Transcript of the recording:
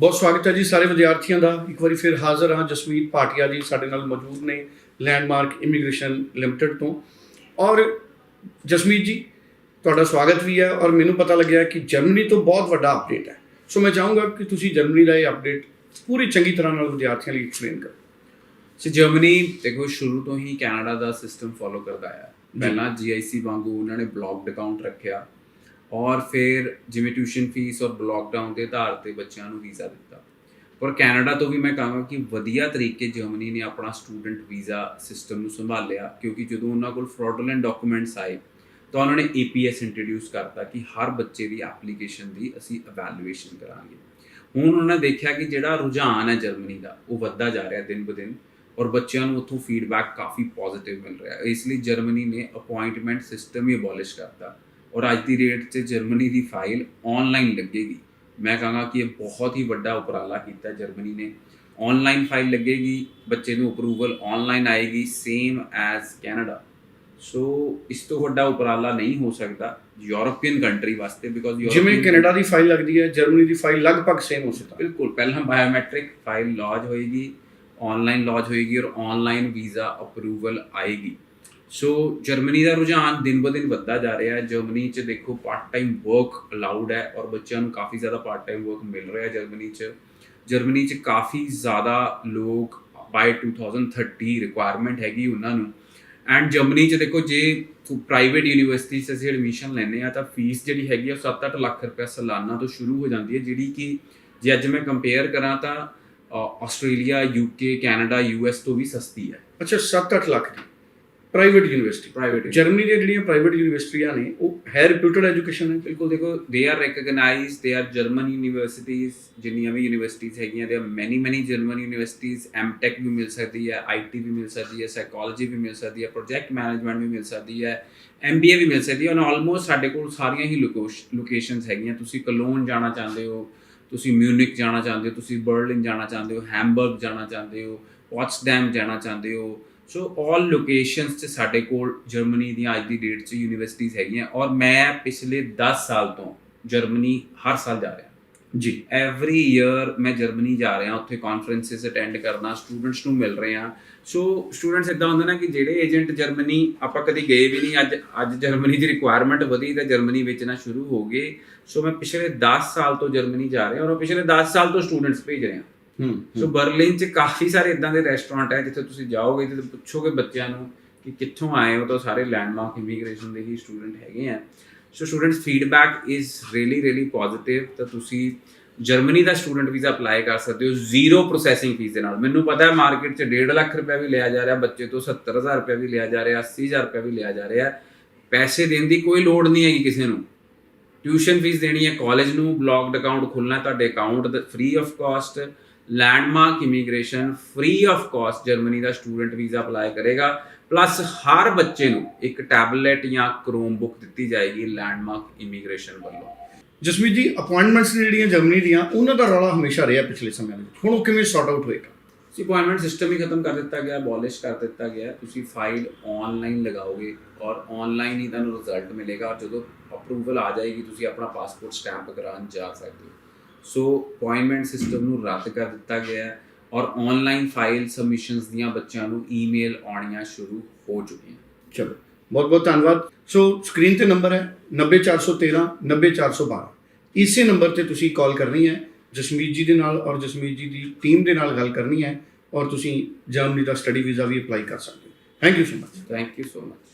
ਬਹੁਤ ਸਵਾਗਤ ਹੈ ਜੀ ਸਾਰੇ ਵਿਦਿਆਰਥੀਆਂ ਦਾ। ਇੱਕ ਵਾਰੀ ਫਿਰ ਹਾਜ਼ਰ ਹਾਂ ਜਸਮੀਤ ਭਾਟੀਆ ਜੀ ਸਾਡੇ ਨਾਲ ਮੌਜੂਦ ਨੇ ਲੈਂਡਮਾਰਕ ਇਮੀਗ੍ਰੇਸ਼ਨ ਲਿਮਟਿਡ ਤੋਂ। ਔਰ ਜਸਮੀਤ ਜੀ, ਤੁਹਾਡਾ ਸਵਾਗਤ ਵੀ ਹੈ ਔਰ ਮੈਨੂੰ ਪਤਾ ਲੱਗਿਆ ਕਿ ਜਰਮਨੀ ਤੋਂ ਬਹੁਤ ਵੱਡਾ ਅਪਡੇਟ ਹੈ। ਸੋ ਮੈਂ ਚਾਹੂੰਗਾ ਕਿ ਤੁਸੀਂ ਜਰਮਨੀ ਦਾ ਇਹ ਅਪਡੇਟ ਪੂਰੀ ਚੰਗੀ ਤਰ੍ਹਾਂ ਨਾਲ ਵਿਦਿਆਰਥੀਆਂ ਲਈ ਐਕਸਪਲੇਨ ਕਰੋ। ਸੋ ਜਰਮਨੀ ਦੇਖੋ, ਸ਼ੁਰੂ ਤੋਂ ਹੀ ਕੈਨੇਡਾ ਦਾ ਸਿਸਟਮ ਫੋਲੋ ਕਰਦਾ ਆ ਪਹਿਲਾਂ ਜੀਆਈਸੀ ਵਾਂਗੂ ਉਹਨਾਂ ਨੇ ਬਲੌਕਡ ਅਕਾਊਂਟ ਰੱਖਿਆ। ਔਰ ਫਿਰ ਜਿਵੇਂ ਟਿਊਸ਼ਨ ਫੀਸ ਔਰ ਬਲੌਕਡਾਊਨ ਦੇ ਆਧਾਰ ਤੇ ਬੱਚਿਆਂ ਨੂੰ ਵੀਜ਼ਾ ਦਿੱਤਾ। ਪਰ ਕੈਨੇਡਾ ਤੋਂ ਵੀ ਮੈਂ ਕਹਾਂਗਾ ਕਿ ਵਧੀਆ ਤਰੀਕੇ ਜਰਮਨੀ ਨੇ ਆਪਣਾ ਸਟੂਡੈਂਟ ਵੀਜ਼ਾ ਸਿਸਟਮ ਨੂੰ ਸੰਭਾਲਿਆ, ਕਿਉਂਕਿ ਜਦੋਂ ਉਹਨਾਂ ਕੋਲ ਫਰਾਡੂਲੈਂਟ ਡਾਕੂਮੈਂਟਸ ਆਏ, ਤਾਂ ਉਹਨਾਂ ਨੇ APS ਇੰਟਰੋਡਿਊਸ ਕਰਤਾ ਕਿ ਹਰ ਬੱਚੇ ਦੀ ਐਪਲੀਕੇਸ਼ਨ ਦੀ ਅਸੀਂ ਇਵੈਲੂਏਸ਼ਨ ਕਰਾਂਗੇ। ਹੁਣ ਉਹਨਾਂ ਨੇ ਦੇਖਿਆ ਕਿ ਜਿਹੜਾ ਰੁਝਾਨ ਹੈ ਜਰਮਨੀ ਦਾ, ਉਹ ਵੱਧਦਾ ਜਾ ਰਿਹਾ ਦਿਨ ਬ ਦਿਨ, ਔਰ ਬੱਚਿਆਂ ਨੂੰ ਉੱਥੋਂ ਫੀਡਬੈਕ ਕਾਫੀ ਪੋਜ਼ਿਟਿਵ ਮਿਲ ਰਿਹਾ। ਹੈ ਇਸ ਲਈ ਜਰਮਨੀ ਨੇ ਅਪਾਇੰਟਮੈਂਟ ਸਿਸਟਮ ਹੀ ਅਬੋਲਿਸ਼ ਕਰਤਾ। ਔਰ ਅੱਜ ਦੀ ਰੇਟ 'ਚ ਜਰਮਨੀ ਦੀ ਫਾਈਲ ਆਨਲਾਈਨ ਲੱਗੇਗੀ। ਮੈਂ ਕਹਾਂਗਾ ਕਿ ਇਹ ਬਹੁਤ ਹੀ ਵੱਡਾ ਉਪਰਾਲਾ ਕੀਤਾ ਜਰਮਨੀ ਨੇ। ਆਨਲਾਈਨ ਫਾਈਲ ਲੱਗੇਗੀ ਬੱਚੇ ਨੂੰ ਅਪਰੂਵਲ ਆਨਲਾਈਨ ਆਏਗੀ ਸੇਮ ਐਜ਼ ਕੈਨੇਡਾ ਸੋ ਇਸ ਤੋਂ ਵੱਡਾ ਉਪਰਾਲਾ ਨਹੀਂ ਹੋ ਸਕਦਾ ਯੂਰੋਪੀਅਨ ਕੰਟਰੀ ਵਾਸਤੇ ਬਿਕੋਜ਼ ਜਿਵੇਂ ਕੈਨੇਡਾ ਦੀ ਫਾਈਲ ਲੱਗਦੀ ਹੈ ਜਰਮਨੀ ਦੀ ਫਾਈਲ ਲਗਭਗ ਸੇਮ ਉਸੇ ਤਰ੍ਹਾਂ ਬਿਲਕੁਲ ਪਹਿਲਾਂ ਬਾਇਓਮੈਟ੍ਰਿਕ ਫਾਈਲ ਲੌਜ ਹੋਏਗੀ ਆਨਲਾਈਨ ਲੌਜ ਹੋਏਗੀ ਔਰ ਆਨਲਾਈਨ ਵੀਜ਼ਾ ਅਪਰੂਵਲ ਆਏਗੀ। ਸੋ ਜਰਮਨੀ ਦਾ ਰੁਝਾਨ ਦਿਨ ਬ ਦਿਨ ਵੱਧਦਾ ਜਾ ਰਿਹਾ ਹੈ। ਜਰਮਨੀ 'ਚ ਦੇਖੋ ਪਾਰਟ ਟਾਈਮ ਵਰਕ ਅਲਾਉਡ ਹੈ ਔਰ ਬੱਚਿਆਂ ਨੂੰ ਕਾਫੀ ਜ਼ਿਆਦਾ ਪਾਰਟ ਟਾਈਮ ਵਰਕ ਮਿਲ ਰਿਹਾ ਹੈ ਜਰਮਨੀ 'ਚ। ਜਰਮਨੀ 'ਚ ਕਾਫੀ ਜ਼ਿਆਦਾ ਲੋਕ ਬਾਈ 2030 ਰਿਕੁਆਇਰਮੈਂਟ ਹੈਗੀ ਉਹਨਾਂ ਨੂੰ। ਐਂਡ ਜਰਮਨੀ 'ਚ ਦੇਖੋ ਜੇ ਪ੍ਰਾਈਵੇਟ ਯੂਨੀਵਰਸਿਟੀ 'ਚ ਅਸੀਂ ਐਡਮਿਸ਼ਨ ਲੈਨੇ ਆ ਤਾਂ ਫੀਸ ਜਿਹੜੀ ਹੈਗੀ ਆ 7-8 ਲੱਖ ਰੁਪਏ ਸਾਲਾਨਾ ਤੋਂ ਸ਼ੁਰੂ ਹੋ ਜਾਂਦੀ ਹੈ। ਜਿਹੜੀ ਕਿ ਜੇ ਅੱਜ ਮੈਂ ਕੰਪੇਅਰ ਕਰਾਂ ਤਾਂ ਅ, ਆਸਟ੍ਰੇਲੀਆ ਯੂਕੇ ਕੈਨੇਡਾ ਯੂਐਸ ਤੋਂ ਵੀ ਸਸਤੀ ਹੈ। ਅੱਛਾ 7-8 ਲੱਖ ਦੀ? ਪ੍ਰਾਈਵੇਟ ਯੂਨੀਵਰਸਿਟੀ ਪ੍ਰਾਈਵੇਟ ਜਰਮਨੀ ਦੀਆਂ ਜਿਹੜੀਆਂ ਪ੍ਰਾਈਵੇਟ ਯੂਨੀਵਰਸਿਟੀਆਂ ਨੇ ਉਹ ਹੈ ਰਿਪਿਊਟਡ ਐਜੂਕੇਸ਼ਨ ਹੈ ਬਿਲਕੁਲ ਦੇਖੋ they are recognised they are German universities ਜਿੰਨੀਆਂ ਵੀ ਯੂਨੀਵਰਸਿਟੀਜ਼ ਹੈਗੀਆਂ there are many many German universities MTech ਵੀ ਮਿਲ ਸਕਦੀ ਹੈ ਆਈਟੀ ਵੀ ਮਿਲ ਸਕਦੀ ਹੈ ਸਾਈਕੋਲੋਜੀ ਵੀ ਮਿਲ ਸਕਦੀ ਹੈ ਪ੍ਰੋਜੈਕਟ ਮੈਨੇਜਮੈਂਟ ਵੀ ਮਿਲ ਸਕਦੀ ਹੈ ਐਮਬੀਏ ਵੀ ਮਿਲ ਸਕਦੀ ਹੈ। ਔਰ ਆਲਮੋਸਟ ਸਾਡੇ ਕੋਲ ਸਾਰੀਆਂ ਹੀ ਲੋਕੇਸ਼ਨਸ ਹੈਗੀਆਂ। ਤੁਸੀਂ ਕਲੋਨ ਜਾਣਾ ਚਾਹੁੰਦੇ ਹੋ ਤੁਸੀਂ ਮਿਊਨਿਕ ਜਾਣਾ ਚਾਹੁੰਦੇ ਹੋ ਤੁਸੀਂ ਬਰਲਿਨ ਜਾਣਾ ਚਾਹੁੰਦੇ ਹੋ ਹੈਮਬਰਗ ਜਾਣਾ ਚਾਹੁੰਦੇ ਹੋ ਪੋਟਸਡੈਮ ਜਾਣਾ ਚਾਹੁੰਦੇ ਹੋ ਸੋ ਆਲ ਲੋਕੇਸ਼ਨਸ 'ਚ ਸਾਡੇ ਕੋਲ ਜਰਮਨੀ ਦੀਆਂ ਅੱਜ ਦੀ ਡੇਟ 'ਚ ਯੂਨੀਵਰਸਿਟੀਜ਼ ਹੈਗੀਆਂ ਔਰ ਮੈਂ ਪਿਛਲੇ 10 ਸਾਲ ਤੋਂ ਜਰਮਨੀ ਹਰ ਸਾਲ ਜਾ ਰਿਹਾ। ਜੀ। ਐਵਰੀ ਈਅਰ ਮੈਂ ਜਰਮਨੀ ਜਾ ਰਿਹਾ ਉੱਥੇ ਕਾਨਫਰੰਸਸ ਅਟੈਂਡ ਕਰਨਾ ਸਟੂਡੈਂਟਸ ਨੂੰ ਮਿਲ ਰਹੇ ਆ ਸੋ ਸਟੂਡੈਂਟਸ ਇਦਾਂ ਹੁੰਦੇ ਨਾ ਕਿ ਜਿਹੜੇ ਏਜੰਟ ਜਰਮਨੀ ਆਪਾਂ ਕਦੀ ਗਏ ਵੀ ਨਹੀਂ ਅੱਜ ਅੱਜ ਜਰਮਨੀ ਦੀ ਰਿਕੁਆਇਰਮੈਂਟ ਵਧੀ ਤਾਂ ਜਰਮਨੀ ਵੇਚਣਾ ਸ਼ੁਰੂ ਹੋ ਗਏ। ਸੋ ਮੈਂ ਪਿਛਲੇ 10 ਸਾਲ ਤੋਂ ਜਰਮਨੀ ਜਾ ਰਿਹਾ ਔਰ ਪਿਛਲੇ 10 ਸਾਲ ਤੋਂ ਸਟੂਡੈਂਟਸ ਭੇਜ ਰਿਹਾ। ਸੋ ਬਰਲਿਨ 'ਚ ਕਾਫੀ ਸਾਰੇ ਇਦਾਂ ਦੇ ਰੈਸਟੋਰੈਂਟ ਹੈ ਜਿੱਥੇ ਤੁਸੀਂ ਜਾਓਗੇ ਤੇ ਪੁੱਛੋਗੇ ਬੱਚਿਆਂ ਨੂੰ ਕਿ ਕਿੱਥੋਂ ਆਏ ਹੋ ਤਾਂ ਸਾਰੇ ਲੈਂਡਮਾਰਕ ਇਮੀਗ੍ਰੇਸ਼ਨ ਦੇ ਹੀ ਸਟੂਡੈਂਟ ਹੈਗੇ ਆ। So students feedback is really really positive ਤਾਂ ਤੁਸੀਂ ਜਰਮਨੀ ਦਾ ਸਟੂਡੈਂਟ ਵੀਜ਼ਾ ਅਪਲਾਈ ਕਰ ਸਕਦੇ ਹੋ ਜ਼ੀਰੋ ਪ੍ਰੋਸੈਸਿੰਗ ਫੀਸ ਦੇ ਨਾਲ। ਮੈਨੂੰ ਪਤਾ ਹੈ ਮਾਰਕੀਟ 'ਚ 1.5 ਲੱਖ ਰੁਪਏ ਵੀ ਲਿਆ ਜਾ ਰਿਹਾ ਬੱਚੇ ਤੋਂ 70000 ਰੁਪਏ ਵੀ ਲਿਆ ਜਾ ਰਿਹਾ 80000 ਰੁਪਏ ਵੀ ਲਿਆ ਜਾ ਰਿਹਾ। ਪੈਸੇ ਦੇਣ ਦੀ ਕੋਈ ਲੋੜ ਨਹੀਂ ਹੈਗੀ ਕਿਸੇ ਨੂੰ। ਟਿਊਸ਼ਨ ਫੀਸ ਦੇਣੀ ਹੈ ਕਾਲਜ ਨੂੰ ਬਲੌਕਡ ਅਕਾਊਂਟ ਖੁੱਲਣਾ ਤੁਹਾਡੇ account free of cost Landmark Immigration free of cost Germany the student visa apply ਕਰੇਗਾ। ਪਲੱਸ ਹਰ ਬੱਚੇ ਨੂੰ ਇੱਕ ਟੈਬਲੇਟ ਜਾਂ ਕ੍ਰੋਮ ਬੁੱਕ ਦਿੱਤੀ ਜਾਏਗੀ ਲੈਂਡਮਾਰਕ ਇਮੀਗ੍ਰੇਸ਼ਨ ਵੱਲੋਂ। ਜਸਮੀਤ ਜੀ ਅਪਾਇੰਟਮੈਂਟਸ ਨੇ ਜਿਹੜੀਆਂ ਜਰਮਨੀ ਦੀਆਂ ਉਹਨਾਂ ਦਾ ਰੌਲਾ ਹਮੇਸ਼ਾ ਰਿਹਾ ਪਿਛਲੇ ਸਮਿਆਂ ਵਿੱਚ। ਹੁਣ ਉਹ ਕਿਵੇਂ ਸੌਰਟ ਆਊਟ ਹੋਏਗਾ? ਸੀ ਅਪਾਇੰਟਮੈਂਟ ਸਿਸਟਮ ਹੀ ਖਤਮ ਕਰ ਦਿੱਤਾ ਗਿਆ ਅਬੋਲਿਸ਼ ਕਰ ਦਿੱਤਾ ਗਿਆ। ਤੁਸੀਂ ਫਾਈਲ ਆਨਲਾਈਨ ਲਗਾਓਗੇ ਔਰ ਆਨਲਾਈਨ ਹੀ ਤੁਹਾਨੂੰ ਰਿਜ਼ਲਟ ਮਿਲੇਗਾ। ਜਦੋਂ ਅਪਰੂਵਲ ਆ ਜਾਏਗੀ ਤੁਸੀਂ ਆਪਣਾ ਪਾਸਪੋਰਟ ਸਟੈਂਪ ਕਰਾਉਣ ਜਾ ਸਕਦੇ ਹੋ। ਸੋ ਅਪਾਇੰਟਮੈਂਟ ਸਿਸਟਮ ਨੂੰ ਰੱਦ ਕਰ ਦਿੱਤਾ ਗਿਆ ਹੈ ਔਰ ਆਨਲਾਈਨ ਫਾਈਲ ਸਬਮਿਸ਼ਨਸ ਦੀਆਂ ਬੱਚਿਆਂ ਨੂੰ ਈਮੇਲ ਆਉਣੀਆਂ ਸ਼ੁਰੂ ਹੋ ਚੁੱਕੀਆਂ ਚਲੋ ਬਹੁਤ ਬਹੁਤ ਧੰਨਵਾਦ। ਸੋ ਸਕਰੀਨ ਤੇ ਨੰਬਰ ਹੈ 90413 90412 ਇਸੇ ਨੰਬਰ ਤੇ ਤੁਸੀਂ ਕਾਲ ਕਰਨੀ ਹੈ ਜਸਮੀਤ ਜੀ ਦੇ ਨਾਲ ਔਰ ਜਸਮੀਤ ਜੀ ਦੀ ਟੀਮ ਦੇ ਨਾਲ ਗੱਲ ਕਰਨੀ ਹੈ ਔਰ ਤੁਸੀਂ ਜਰਮਨੀ ਦਾ ਸਟੱਡੀ ਵੀਜ਼ਾ ਵੀ ਅਪਲਾਈ ਕਰ ਸਕਦੇ ਹੋ। Thank you so much thank you so much